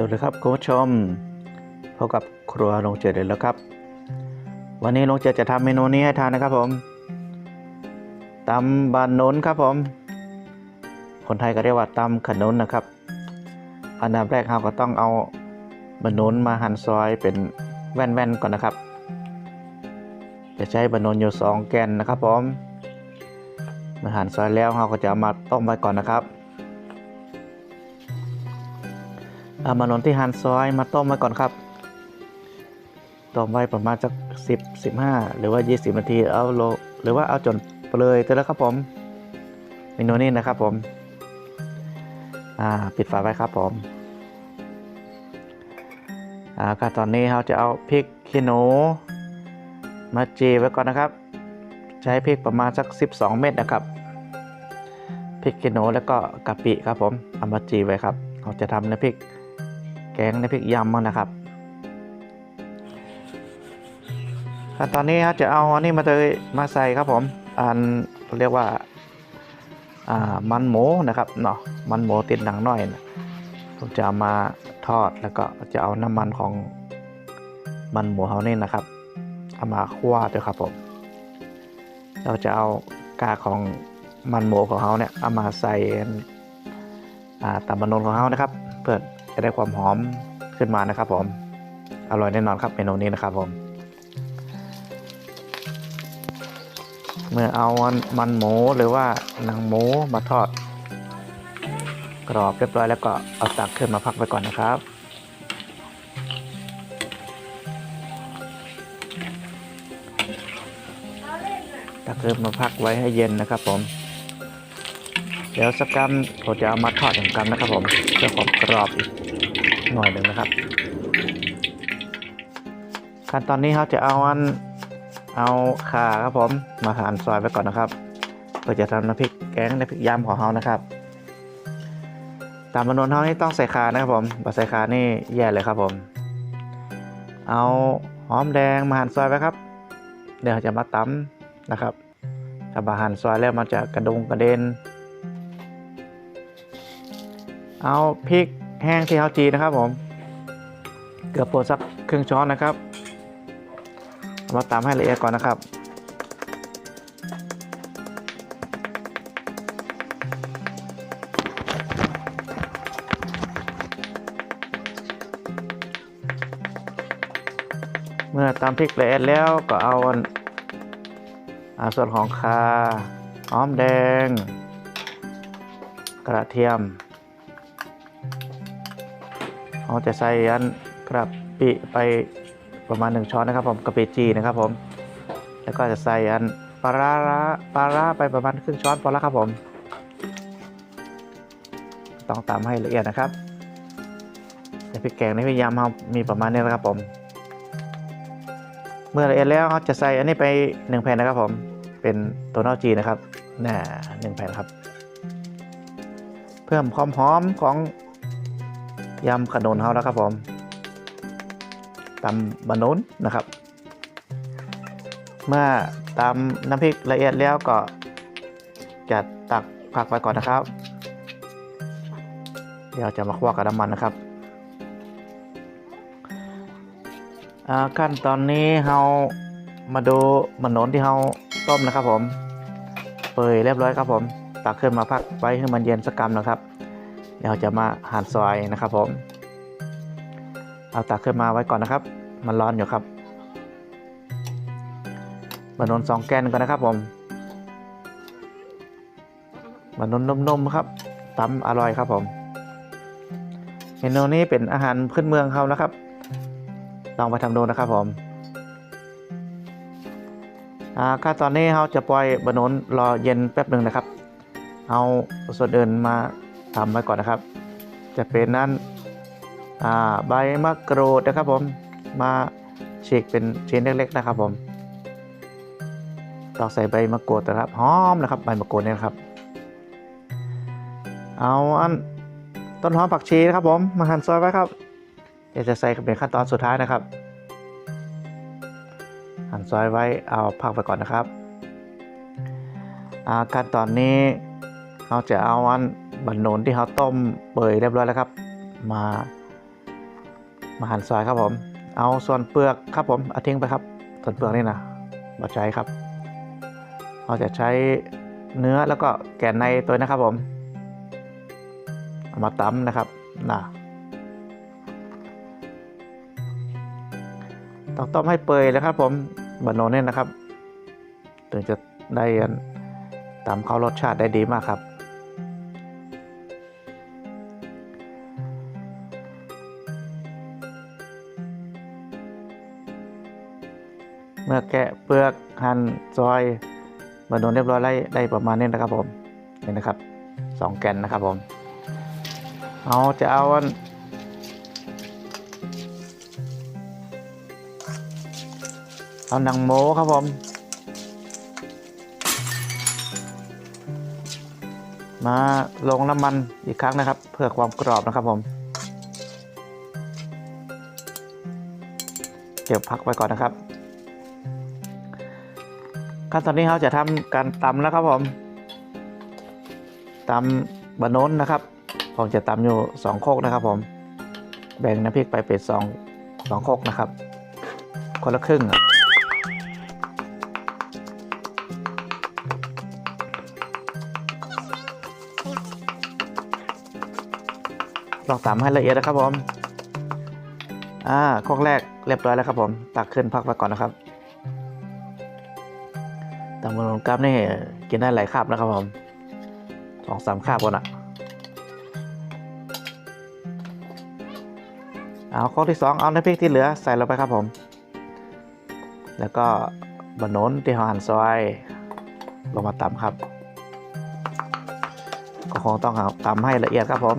สวัสดีครับคุณผู้ชมพบกับครัวลงเจอเดแล้วครับ วันนี้ลงเจอจะทำเมนูนี้ให้ทานนะครับผมตำบานนนครับผม คนไทยก็เรียกว่าตำขนุนนะครับ อันดับแรกเราก็ต้องเอาบานนนมาหั่นซอยเป็นแว่นๆก่อนนะครับ จะใช้บานนนอยู่สองแกนนะครับผมมื่อหั่นซอยแล้วเราก็จะมาต้มไว้ก่อนนะครับ เอามานนที่หั่นซอยมาต้มไว้ก่อนครับ ต้มไว้ประมาณสัก10 15 หรือว่า 20 นาที เอาโลหรือว่าเอาจนเปลือยตัวแล้วครับผมเมนูนี้นะครับผม อ่า ปิดฝาไว้ครับผมอ่าขั้นตอนนี้เราจะเอาพริกขี้หนูมาจีไว้ก่อนนะครับ ใช้พริกประมาณสัก 12 เม็ดนะครับพริกขี้หนูแล้วก็กะปิครับผมเอามาจีไว้ครับ เราจะทำน้ำพริก แกงน้ำพริกยำมันนะครับตอนนี้ครับจะเอาอันนี้มาเตยมาใส่ครับผมอันเรียกว่าอ่ามันหมูนะครับเนาะมันหมูติดหนังหน่อยนะผมจะามาทอดแล้วก็จะเอาน้ำมันของมันหมูเขานี่นะครับเอามาคั่วด้วยครับผมเราจะเอากากของมันหมูของเขาเนี่ยเอามาใส่อ่าตำบะนนของเขานะครับ เพื่อ จะได้ความหอมขึ้นมานะครับผมอร่อยแน่นอนครับเมนูนี้นะครับผม เมื่อเอามันหมูหรือว่าหนังหมูมาทอด กรอบเรียบร้อยแล้วก็เอาตักขึ้นมาพักไว้ก่อนนะครับ ตักขึ้นมาพักไว้ให้เย็นนะครับผม เดี๋ยวสักกรัมผมจะเอามาทอดหนึ่งกรัมนะครับผมเพื่อความกรอบอีก หน่อยหนึ่งนะครับ ขั้นตอนนี้เขาจะเอาอันเอาข่าครับผมมาหั่นซอยไว้ก่อนนะครับเพื่อจะทำน้ำพริกแกงน้ำพริกยำของเขานะครับ ตามจำนวนเท่านี้ต้องใส่ข่านะครับผมบ่ใส่ข่านี่แย่เลยครับผม เอาหอมแดงมาหั่นซอยไว้ครับ เดี๋ยวจะมาตำนะครับ ถ้ามาหั่นซอยแล้วมันจะกระดงกระเด็น เอาพริก แห้งที่เขาจีนะครับผม เกือบป่นสักครึ่งช้อนนะครับเอามาตำให้ละเอียดก่อนนะครับ เมื่อตำพริกละเอียดแล้วก็เอาอาส่วนของคาหอมแดง กระเทียม เราจะใส่อันกระปิไปประมาณ 1 ช้อนนะครับผมกะปิจีนะครับผม แล้วก็จะใส่อันปลาร้าปลาร้าไปประมาณครึ่งช้อนพอแล้วครับผม ต้องตามให้ละเอียดนะครับในพริกแกงในพริกยำเรามีประมาณนี้นะครับผม เมื่อละเอียดแล้วเราจะใส่อันนี้ไป1แผ่นนะครับผม เป็นตัวนอกจีนะครับน่าหนึ่งแผ่นครับ เพิ่มความหอมของ ยำขนนเขาแล้วครับผมตำบะนุนนะครับ เมื่อตำน้ำพริกละเอียดแล้วก็จะตักผักไว้ก่อนนะครับ เดี๋ยวจะมาคั่วกับน้ำมันนะครับอ่าขั้นตอนนี้เรามาดูมะนนที่เราต้มนะครับผม เปื่อยเรียบร้อยครับผม ตักขึ้นมาพักไว้ให้มันเย็นสักกรัมนะครับ เดี๋ยวจะมาหั่นซอยนะครับผม เอาตักขึ้นมาไว้ก่อนนะครับ มันร้อนอยู่ครับบะนนสองแกนก่อนนะครับผมบะนนนุ่มๆครับตำอร่อยครับผม เมนูนี้เป็นอาหารพื้นเมืองเขานะครับ ลองไปทำดูนะครับผมอ่าขั้นตอนนี้เราจะปล่อยบะนนรอเย็นแป๊บหนึ่งนะครับ เอาส่วนอื่นมา ทำไว้ก่อนนะครับ จะเป็นนั้นใบมะกรูดนะครับผมมาฉีกเป็นชิ้นเล็กๆนะครับผมตองใส่ใบมะกรูดนะครับหอมนะครับใบมะกรูดเนี่ยนะครับ เอาอันต้นหอมผักชีนะครับผมมาหั่นซอยไว้ครับเดี๋ยวจะใส่เป็นขั้นตอนสุดท้ายนะครับ หั่นซอยไว้เอาพักไปก่อนนะครับขั้นตอนนี้เราจะเอาอัน บันโนนที่เขาต้มเปื่อยเรียบร้อยแล้วครับ มา มาหั่นซอยครับผม เอาส่วนเปลือกครับผมเอาทิ้งไปครับ ส่วนเปลือกนี่นะมาใช้ครับเราจะใช้เนื้อแล้วก็แกนในตัวนะครับผมเอามาตำนะครับนะต้องต้มให้เปื่อยเลยครับผมบะโนนเนี่ยนะครับ ถึงจะได้อันตำเข้ารสชาติได้ดีมากครับ เมื่อแกะเปลือกหั่นซอยบะโนนเรียบร้อยแล้ได้ประมาณนี้นะครับผมนี่นะครับสองแกนนะครับผมเอาจะเอาอันเอาหนังหมูครับผม มาลงน้ำมันอีกครั้งนะครับ เพื่อความกรอบนะครับผมเก็บพักไว้ก่อนนะครับ ขั้นตอนนี้เราจะทำการตำแล้วครับผมตำบะโน้นนะครับ ผมจะตำอยู่สองโคกนะครับ ผม แบ่งน้ำพริกไปเป็นสองสองโคกนะครับ คนละครึ่งลองตำให้ละเอียดนะครับผม อ่าโคกแรกเรียบร้อยแล้วครับผม ตักขึ้นพักไว้ก่อนนะครับ ตำบะหลงกับนี่กินได้หลายคาบนะครับผมสองสามคาบคนอะเอาข้อที่สองเอาน้ำพริกที่เหลือใส่ลงไปครับผม แล้วก็บะนนที่เราหั่นซอยลงมาตำครับ ก็คงต้องตำให้ละเอียดครับผม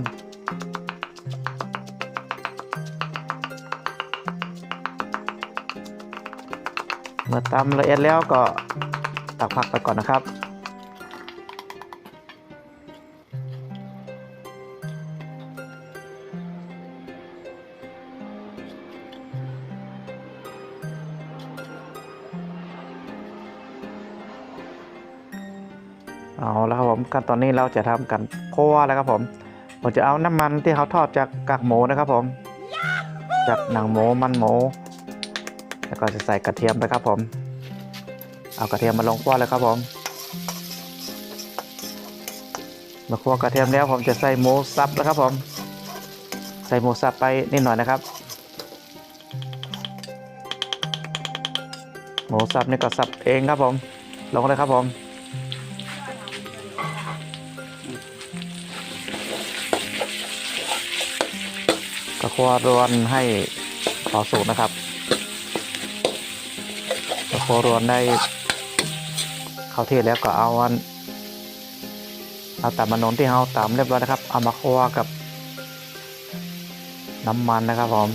เมื่อตำละเอียดแล้วก็ ตักผักไปก่อนนะครับ เอาแล้วครับผมขั้นตอนนี้เราจะทำกันโคั่วแล้วครับผมผมจะเอาน้ำมันที่เขาทอดจากกากหมูนะครับผม จากหนังหมูมันหมูแล้วก็จะใส่กระเทียมไปครับผม เอากระเทียมมาลงคั่วเลยครับผมมาคั่วกระเทียมแล้วผมจะใส่หมูสับแล้วครับผม ใส่หมูสับไปนิดหน่อยนะครับหมูสับนี่ก็สับเองครับผม ลงเลยครับผมก็คั่วรวนให้พอสุกนะครับก็คั่วรวนได้ เข้าที่แล้วก็เอาอันเอาตำมันนนที่เราตำเรียบร้อยนะครับ เอามาคั่วกับ น้ำมันนะครับผม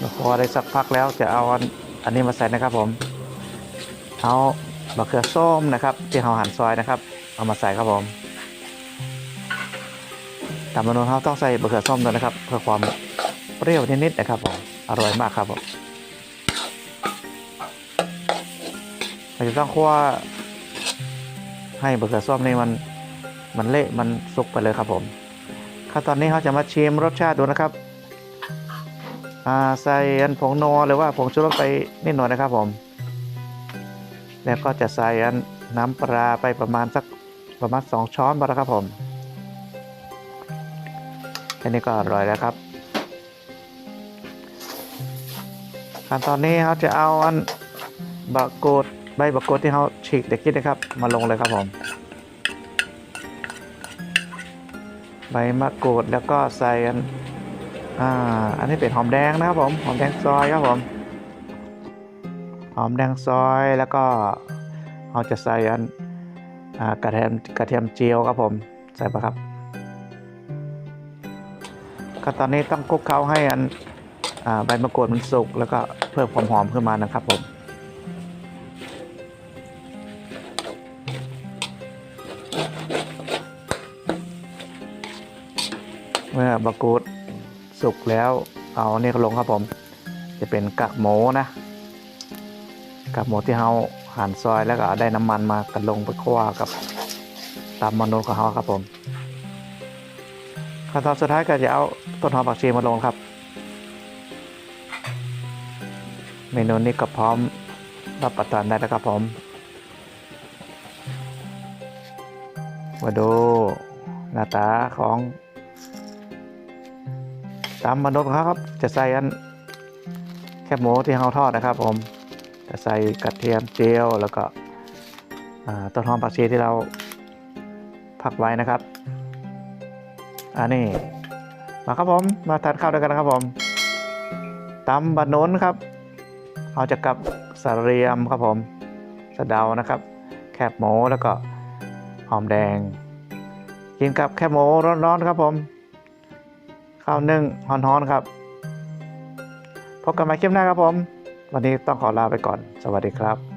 มาคั่วได้สักพักแล้วจะเอาอันอันนี้มาใส่นะครับผม เอามะเขือส้มนะครับ ที่เราหั่นซอยนะครับ เอามาใส่ครับผมตามมนุษย์เขาต้องใส่มะเขือส้มด้วยนะครับ เพื่อความเปรี้ยวนิดๆนะครับผม อร่อยมากครับผม เราจะต้องคั่วให้มะเขือส้มนี่มันมันเละมันสุกไปเลยครับผมขั้นตอนนี้เขาจะมาชิมรสชาติดูนะครับใส่อันผงนัวหรือว่าผงชูรสไปนิดหน่อยนะครับผม แล้วก็จะใส่อันน้ำปลาไปประมาณสักประมาณ2ช้อนพอแล้วครับผมแค่นี้ก็อร่อยแล้วครับขั้นตอนนี้เขาจะเอาอันบะกรูด ใบบะกรูดที่เขาฉีกเด็กคิดนะครับ มาลงเลยครับผม ใบมะกรูดแล้วก็ใส่อันอ่าอันนี้เป็นหอมแดงนะครับผมหอมแดงซอยครับผมหอมแดงซอยแล้วก็เราจะใส่อันอ่ากระเทียมกระเทียมเจียวครับผมใส่ปะครับก็ตอนนี้ต้องคลุกเคล้าให้อันอ่าใบมะกรูดมันสุกแล้วก็เพิ่มความหอมขึ้นมานะครับผม มื่อมะกูดสุกแล้วเอาเนี่ก็ลงครับผม จะเป็นกากหมูนะกากหมูที่เราหั่นซอยแล้วก็ได้น้ำมันมากันลงไปคั่วกับตามมนุษย์ของเขาครับผมขั้นตอนสุดท้ายก็จะเอาต้นหอมผักชีมาลงครับ เมนูนี้ก็พร้อมรับประทานได้แล้วครับผมมาดูหน้าตาของ ตามมนุษย์ครับ จะใส่อันแคบหมูที่เราทอดนะครับ ผมจะใส่กระเทียมเจียวแล้วก็ต้นหอมผักชีที่เราผักไว้นะครับอันนี้มาครับผมมาทานข้าวด้วยกันนะครับผมตำบะนุนครับ เอาจากกับสะเรียมครับผมสะเดานะครับ แคบหมูแล้วก็หอมแดงกินกับแคบหมูร้อนๆครับผม ข้าวนึ่งฮ้อนๆครับ พบกันใหม่คลิปหน้าครับผม วันนี้ต้องขอลาไปก่อน สวัสดีครับ